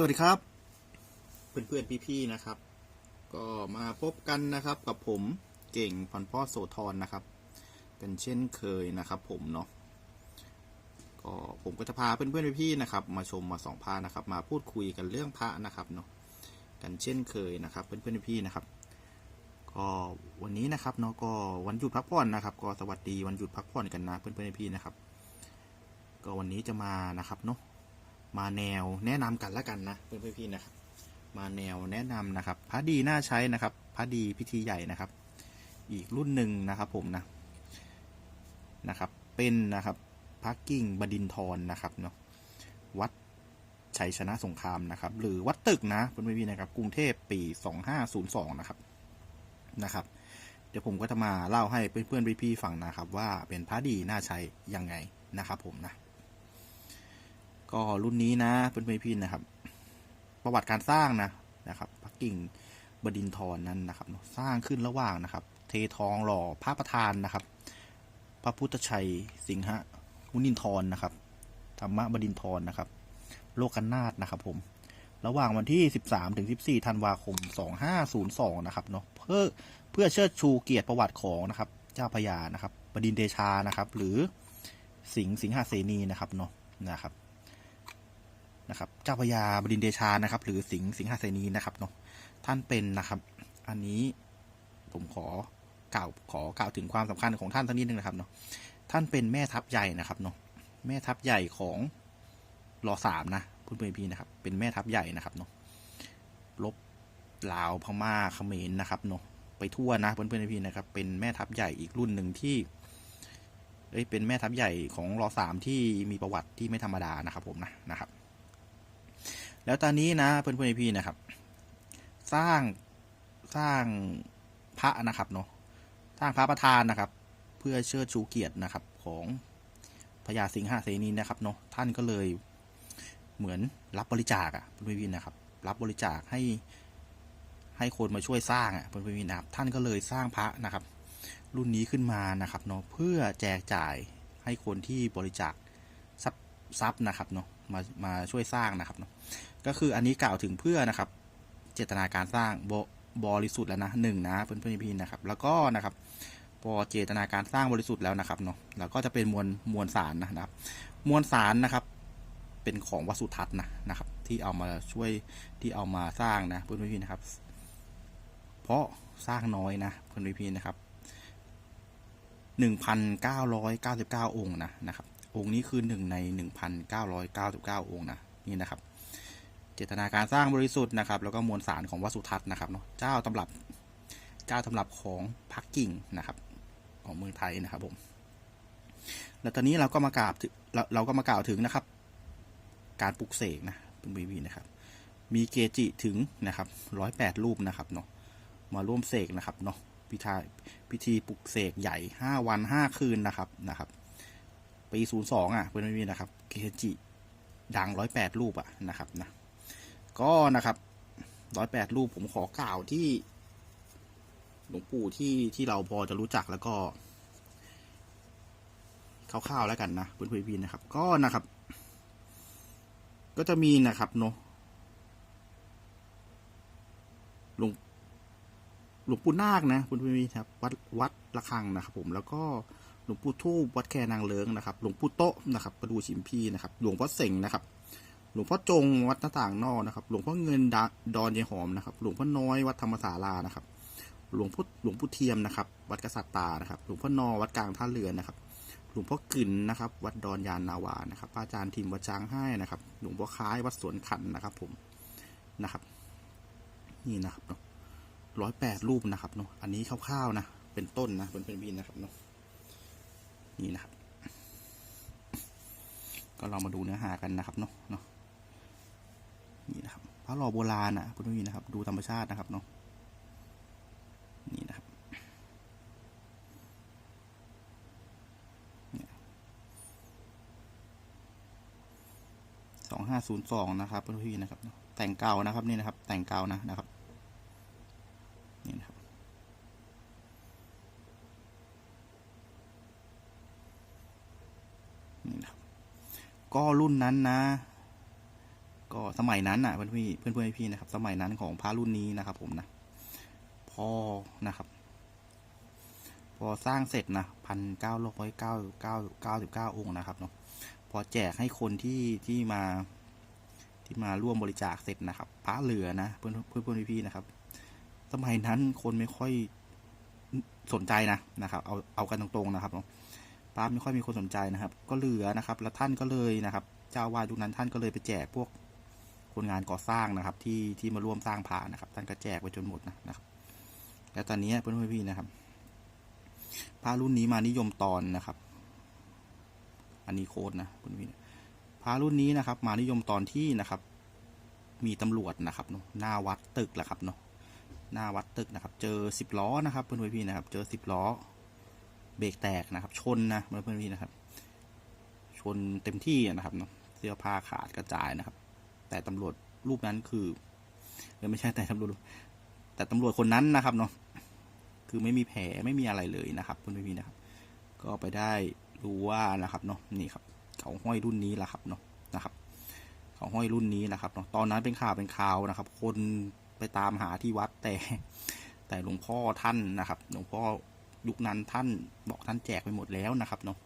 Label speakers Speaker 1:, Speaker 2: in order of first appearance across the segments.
Speaker 1: สวัสดีครับ เพื่อนๆพี่ๆนะครับ ก็มาพบกันนะครับกับผมเก่งพันพ่อโสธรนะครับ กันเช่นเคยนะครับผมเนาะก็ผมก็จะพาเพื่อนๆพี่ๆนะครับ มาชมมาสองพานะครับ มาพูดคุยกันเรื่องพระนะครับเนาะกันเช่นเคยนะครับ เพื่อนๆพี่ๆนะครับ ก็วันนี้นะครับเนาะก็วันหยุดพักผ่อนนะครับ ก็สวัสดีวันหยุดพักผ่อนกันนะเพื่อนๆพี่ๆนะครับ ก็วันนี้จะมานะครับเนาะ มาแนวแนะนำกันละกันนะเพื่อนๆพี่นะครับ มาแนวแนะนำนะครับพระดีน่าใช้นะครับพระดีพิธีใหญ่นะครับ อีกรุ่นหนึ่งนะครับผมนะนะครับ เป็นนะครับพระกิ่งบดินทรนะครับเนาะวัดชัยชนะสงครามนะครับ หรือวัดตึกนะเพื่อนๆพี่นะครับ กรุงเทพปี2502นะครับนะครับ เดี๋ยวผมก็จะมาเล่าให้เพื่อนๆพี่ๆฟังนะครับ ว่าเป็นพระดีน่าใช้ยังไงนะครับผมนะ ก็รุ่นนี้นะเพื่อนพี่นะครับ ประวัติการสร้างนะนะครับพระกิ่งบดินทรนั้นนะครับ สร้างขึ้นระหว่างนะครับ เททองหล่อพระประธานนะครับ พระพุทธชัยสิงหะมุนินทรนะครับธรรมบดินทรนะครับ โลกนาถนะครับ ผม ระหว่างวันที่ 13ถึง14ธันวาคม 2502 นะครับเนาะเพื่อเพื่อเชิดชูเกียรติประวัติของนะครับ เจ้าพระยานะครับบดินเดชานะครับ หรือสิงห์สิงหเสนีนะครับเนาะนะครับ นะครับเจ้าพระยาบดินเดชานะครับ หรือสิงห์สิงหาเสนีนะครับเนาะท่านเป็นนะครับ อันนี้ผมขอกล่าวขอกล่าวถึงความสำคัญของท่านสักนิดนึงนะครับเนาะท่านเป็นแม่ทัพใหญ่นะครับเนาะแม่ทัพใหญ่ของรอสามนะพูดเพื่อนพี่นะครับ เป็นแม่ทัพใหญ่นะครับเนาะลบลาวพม่าเขมรนะครับเนาะไปทั่วนะเพื่อนเพื่อนพี่นะครับ เป็นแม่ทัพใหญ่อีกรุ่นหนึ่งที่เอ้ยเป็นแม่ทัพใหญ่ของรอสามที่มีประวัติที่ไม่ธรรมดานะครับผมนะนะครับ แล้วตอนนี้นะเพื่อนเพื่อนพี่นะครับ สร้างสร้างพระนะครับเนาะสร้างพระประธานนะครับ เพื่อเชิดชูเกียรตินะครับของพญาสิงหเสนีนะครับเนาะท่านก็เลยเหมือนรับบริจาคอะเพื่อนเพื่อนพี่นะครับ รับบริจาคให้ให้คนมาช่วยสร้างอะเพื่อนเพื่อนพี่นะครับ ท่านก็เลยสร้างพระนะครับ รุ่นนี้ขึ้นมานะครับเนาะเพื่อแจกจ่ายให้คนที่บริจาคทรัพย์ทรัพย์นะครับเนาะ มามาช่วยสร้างนะครับเนาะก็คืออันนี้กล่าวถึงเพื่อนะครับ เจตนาการสร้างบบริสุทธิ์แล้วนะหนึ่งนะเพื่อนเพื่อนพี่นะครับ แล้วก็นะครับพอเจตนาการสร้างบริสุทธิ์แล้วนะครับเนาะแล้วก็จะเป็นมวลมวลสารนะครับ มวลสารนะครับ เป็นของวัสุทัศน์นะนะครับ ที่เอามาช่วยที่เอามาสร้างนะเพื่อนพี่นะครับ เพราะสร้างน้อยนะเพื่อนพี่นะครับหนึ่งพันเก้าร้อยเก้าสิบเก้าองค์นะนะครับ องค์นี้คือหนึ่งในหนึ่งพันเก้าร้อยเก้าสิบเก้าองค์นะนี่นะครับ เจตนาการสร้างบริสุทธิ์นะครับ แล้วก็มวลสารของวัสุทัศน์นะครับเนาะเจ้าตำรับเจ้าตำรับของพักกิ่งนะครับ ของเมืองไทยนะครับผมแล้วตอนนี้เราก็มากราบเราเราก็มากล่าวถึงนะครับ การปลุกเสกนะเป็นบีบีนะครับ มีเกจิถึงนะครับร้อยแปดรูปนะครับเนาะมาร่วมเสกนะครับเนาะพิธีพิธีปลุกเสกใหญ่ห้าวันห้าคืนนะครับนะครับ ปีศูนย์สองอะเพื่อนพี่นะครับเกจิดังร้อยแปดรูปอะนะครับนะก็นะครับร้อยแปดรูปผมขอกล่าวที่หลวงปู่ที่ที่เราพอจะรู้จักแล้วก็คร่าวๆแล้วกันนะเพื่อนๆพี่ๆนะครับ ก็นะครับ ก็จะมีนะครับเนาะหลวงหลวงปู่นาคนะเพื่อนๆพี่ครับ วัดวัดระฆังนะครับ ผมแล้วก็ หลวงปู่ทูบวัดแคนางเลิงนะครับ หลวงปู่โตะนะครับประดูชิมพีนะครับ หลวงพ่อเสงนะครับ หลวงพ่อจงวัดหน้าต่างนอกนะครับ หลวงพ่อเงินดาดอนยายหอมนะครับ หลวงพ่อน้อยวัดธรรมศาลานะครับ หลวงพ่อหลวงพ่อเทียมนะครับ วัดกษัตริย์ตานะครับ หลวงพ่อนอวัดกลางท่าเรือนะครับ หลวงพ่อกึ่นนะครับ วัดดอนยานนาวานะครับอาจารย์ทิมวัดจางให้นะครับ หลวงพ่อค้ายวัดสวนขันนะครับ ผมนะครับ นี่นะครับเนาะร้อยแปดรูปนะครับเนาะ อันนี้คร่าวๆนะ เป็นต้นนะ เป็นเป็นบินนะครับเนาะ นี่นะครับ ก็เรามาดูเนื้อหากันนะครับเนาะเนาะนี่นะครับพระหล่อโบราณนะคุณผู้ชมนะครับ ดูธรรมชาตินะครับเนาะนี่นะครับสองห้าศูนย์สองนะครับคุณผู้ชมนะครับ แต่งเก่านะครับนี่นะครับ แต่งเก่านะนะครับ นี่นะครับ นี่นะครับ ก็รุ่นนั้นนะ ก็สมัยนั้นอะเพื่อนพี่เพื่อนเพื่อนพี่นะครับ สมัยนั้นของพระรุ่นนี้นะครับ ผมนะพอนะครับ พอสร้างเสร็จนะพันเก้าร้อยเก้าเก้าเก้าสิบเก้าองค์นะครับเนาะพอแจกให้คนที่ที่มาที่มาร่วมบริจาคเสร็จนะครับ พระเหลือนะเพื่อนเพื่อนเพื่อนพี่นะครับ สมัยนั้นคนไม่ค่อยสนใจนะนะครับ เอาเอากันตรงๆนะครับเนาะ พระไม่ค่อยมีคนสนใจนะครับ ก็เหลือนะครับ แล้วท่านก็เลยนะครับ เจ้าวาดยุคนั้นท่านก็เลยไปแจกพวกคนงานก่อสร้างนะครับ ที่ที่มาร่วมสร้างพระนะครับ ท่านก็แจกไปจนหมดนะนะครับ แล้วตอนนี้เพื่อนๆพี่นะครับพระรุ่นนี้มานิยมตอนนะครับ อันนี้โค้ดนะคุณพี่พระรุ่นนี้นะครับ มานิยมตอนที่นะครับ มีตำรวจนะครับเนาะหน้าวัดตึกแหละครับเนาะหน้าวัดตึกนะครับ เจอสิบล้อนะครับเพื่อนพี่นะครับ เจอสิบล้อ เบรกแตกนะครับ ชนนะเพื่อนพี่นะครับ ชนเต็มที่นะครับเนาะเสื้อผ้าขาดกระจายนะครับ แต่ตำรวจรูปนั้นคือไม่ใช่แต่ตำรวจแต่ตำรวจคนนั้นนะครับเนาะคือไม่มีแผลไม่มีอะไรเลยนะครับเพื่อนพี่นะครับ ก็ไปได้รู้ว่านะครับเนาะนี่ครับ เขาห้อยรุ่นนี้แหละครับเนาะนะครับ เขาห้อยรุ่นนี้นะครับเนาะตอนนั้นเป็นข่าวเป็นข่าวนะครับ คนไปตามหาที่วัดแต่แต่หลวงพ่อท่านนะครับ หลวงพ่อ ยุคนั้นท่านบอกท่านแจกไปหมดแล้วนะครับเนาะ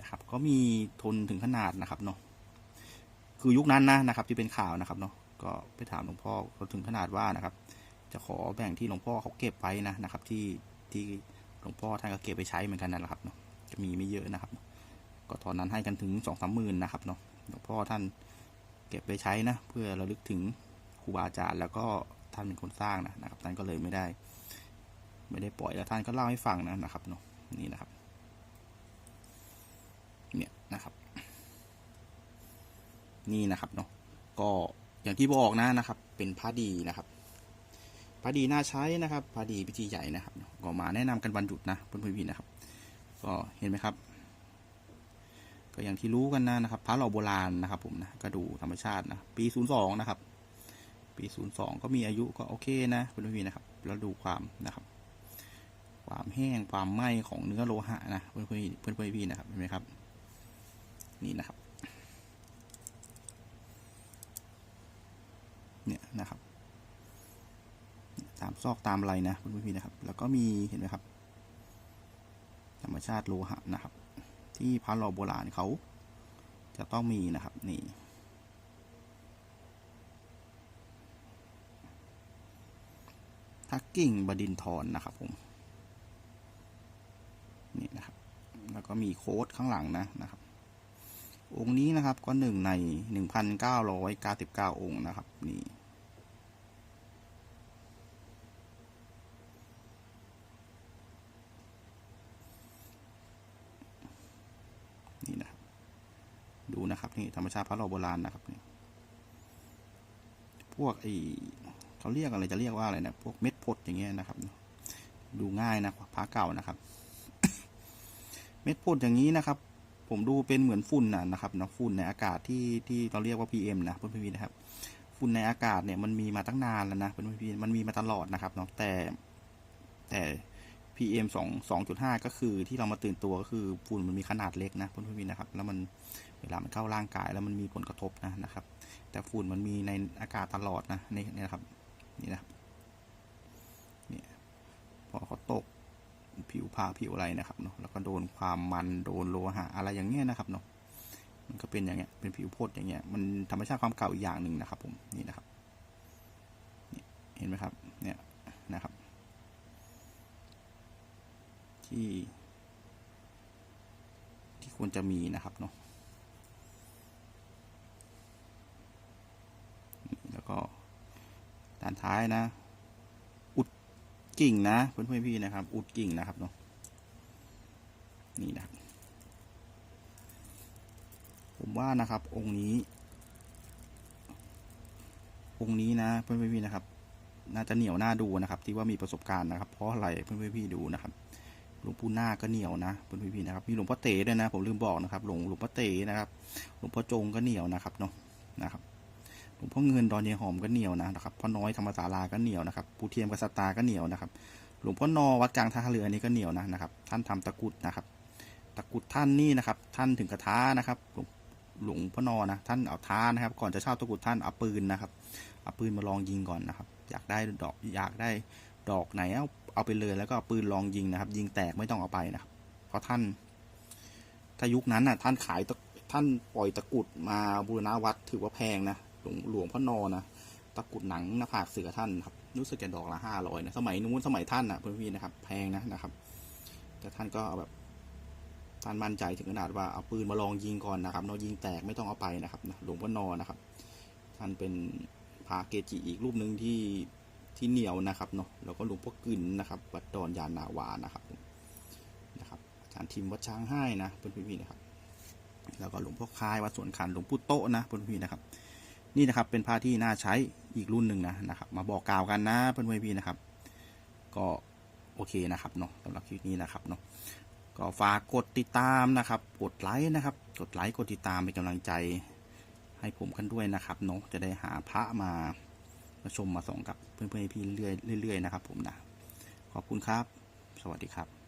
Speaker 1: นะครับ ก็มีทนถึงขนาดนะครับเนาะคือยุคนั้นนะนะครับ ที่เป็นข่าวนะครับเนาะก็ไปถามหลวงพ่อถึงขนาดว่านะครับ จะขอแบ่งที่หลวงพ่อเขาเก็บไว้นะนะครับ ที่ที่หลวงพ่อท่านก็เก็บไปใช้เหมือนกันนั่นแหละครับเนาะจะมีไม่เยอะนะครับ ก็ตอนนั้นให้กันถึงสองสามหมื่นนะครับเนาะหลวงพ่อท่านเก็บไปใช้นะ เพื่อระลึกถึงครูบาอาจารย์แล้วก็ท่านเป็นคนสร้างนะนะครับท่านก็เลยไม่ได้ ไม่ได้ปล่อยแล้วท่านก็เล่าให้ฟังนะนะครับเนาะนี่นะครับ เนี่ยนะครับ นี่นะครับเนาะก็อย่างที่บอกนะนะครับ เป็นผ้าดีนะครับพอดีน่าใช้นะครับพอดีพิธีใหญ่นะครับก็มาแนะนำกันวันหยุดนะเพื่อนๆพี่นะครับ ก็เห็นไหมครับ ก็อย่างที่รู้กันนะนะครับพระหล่อโบราณนะครับ ผมนะก็ดูธรรมชาตินะปีศูนย์สองนะครับ ปีศูนย์สองก็มีอายุก็โอเคนะเพื่อนๆพี่นะครับ แล้วดูความนะครับ ความแห้งความไหม้ของเนื้อโลหะนะเพื่อนๆพี่อนเพื่อนๆพี่นะครับเห็นไหมครับ นี่นะครับ เนี่ยนะครับ ตามซอกตามอะไรนะคุณพี่นะครับ แล้วก็มีเห็นไหมครับ ธรรมชาติโลหะนะครับ ที่พระหล่อโบราณเขาจะต้องมีนะครับนี่ทักกิ่งบดินทรนะครับผม นี่นะครับ แล้ว ก็มีโค้ดข้างหลังนะนะครับ องค์นี้นะครับก็หนึ่งในหนึ่งพันเก้าร้อยเก้าสิบเก้าองค์นะครับนี่นี่นะครับดูนะครับนี่ธรรมชาติพระหล่อโบราณนะครับนี่พวกไอเขาเรียกอะไรจะเรียกว่าอะไรนะพวกเม็ดพดอย่างเงี้ยนะครับ ดูง่ายนะพระเก่านะครับ เม็ดพดอย่างนี้นะครับ ผมดูเป็นเหมือนฝุ่นนะนะครับนะฝุ่นในอากาศที่ที่เราเรียกว่า PM นะเพื่อนๆนะครับ ฝุ่นในอากาศเนี่ยมันมีมาตั้งนานแล้วนะเพื่อนๆมันมีมาตลอดนะครับเนาะแต่แต่ PM สองสองจุดห้าก็คือที่เรามาตื่นตัวก็คือฝุ่นมันมีขนาดเล็กนะเพื่อนๆนะครับ แล้วมันเวลามันเข้าร่างกายแล้วมันมีผลกระทบนะนะครับ แต่ฝุ่นมันมีในอากาศตลอดนะนี่นี่นะครับนี่นะครับเนี่ยพอเขาตก ผิวผ้าผิวอะไรนะครับเนาะแล้วก็โดนความมันโดนโลหะอะไรอย่างเงี้ยนะครับเนาะมันก็เป็นอย่างเงี้ยเป็นผิวพดอย่างเงี้ยมันธรรมชาติความเก่าอีกอย่างหนึ่งนะครับ ผมนี่นะครับเห็นไหมครับเนี่ยนะครับ ที่ ที่ควรจะมีนะครับเนาะแล้วก็ด้านท้ายนะ กิ่งนะเพื่อนๆพี่นะครับ อุดกิ่งนะครับเนาะนี่นะผมว่านะครับ องค์นี้ องค์นี้นะ เพื่อนๆพี่นะครับ น่าจะเหนียวหน้าดูนะครับ ที่ว่ามีประสบการณ์นะครับ เพราะอะไรเพื่อนๆพี่ดูนะครับหลวงปู่นาก็เหนียวนะเพื่อนพี่นะครับมีหลวงพ่อเต๋ด้วยนะ ผมลืมบอกนะครับ หลวงหลวงพ่อเต๋นะครับ หลวงพ่อจงก็เหนียวนะครับเนาะนะครับ ลวงพ่อเงินดอนเยหอมก็เหนียวนะนะครับพ่อน้อยธรรมศาลาก็เหนียวนะครับปูเทียมกษัตาก็เหนียวนะครับ หลวงพ่อนอวัดกลางท่าเรือนี่ก็เหนียวนะนะครับ ท่านทำตะกุดนะครับ ตะกุดท่านนี่นะครับ ท่านถึงกระทะนะครับ หลวงพ่อนอนะท่านเอาท้านะครับ ก่อนจะเช่าตะกุดท่านเอาปืนนะครับเอาปืนมาลองยิงก่อนนะครับ อยากได้ดอกอยากได้ดอกไหนเอาเอาไปเลยแล้วก็เอาปืนลองยิงนะครับ ยิงแตกไม่ต้องเอาไปนะครับ เพราะท่านถ้ายุคนั้นน่ะท่านขายท่านปล่อยตะกุดมาบูรณาวัดถือว่าแพงนะ หลวงหลวงพ่อนอนะตะกุดหนังหน้าผากเสือท่านครับรู้สึกจะดอกละห้าร้อยนะสมัยนู้นสมัยท่านนะเพื่อนพี่นะครับ แพงนะนะครับ แต่ท่านก็เอาแบบท่านมั่นใจถึงขนาดว่าเอาปืนมาลองยิงก่อนนะครับเนาะยิงแตกไม่ต้องเอาไปนะครับนะหลวงพ่อนอนะครับ ท่านเป็นพระเกจิอีกรูปหนึ่งที่ที่เหนียวนะครับเนาะแล้วก็หลวงพ่อกึนนะครับ วัดดอนยานนาวานะครับนะครับอาจารย์ทิมวัดช้างให้นะเพื่อนพี่นะครับ แล้วก็หลวงพ่อคายวัดสวนขันหลวงปู่โตนะเพื่อนพี่นะครับ นี่นะครับเป็นผ้าที่น่าใช้อีกรุ่นหนึ่งนะนะครับ มาบอกกล่าวกันนะเพื่อนเพี่ๆนนะครับ ก็โอเคนะครับเนาะสำหรับคลิปนี้นะครับเนาะก็ฝากกดติดตามนะครับ กดไลค์นะครับ กดไลค์กดติดตามเป็นกำลังใจ ให้ผมกันด้วยนะครับเนาะจะได้หาพระมามาชมมาส่องกับเพื่อนๆพี่เรื่อยเรื่อยๆนะครับ ผมนะขอบคุณครับ สวัสดีครับ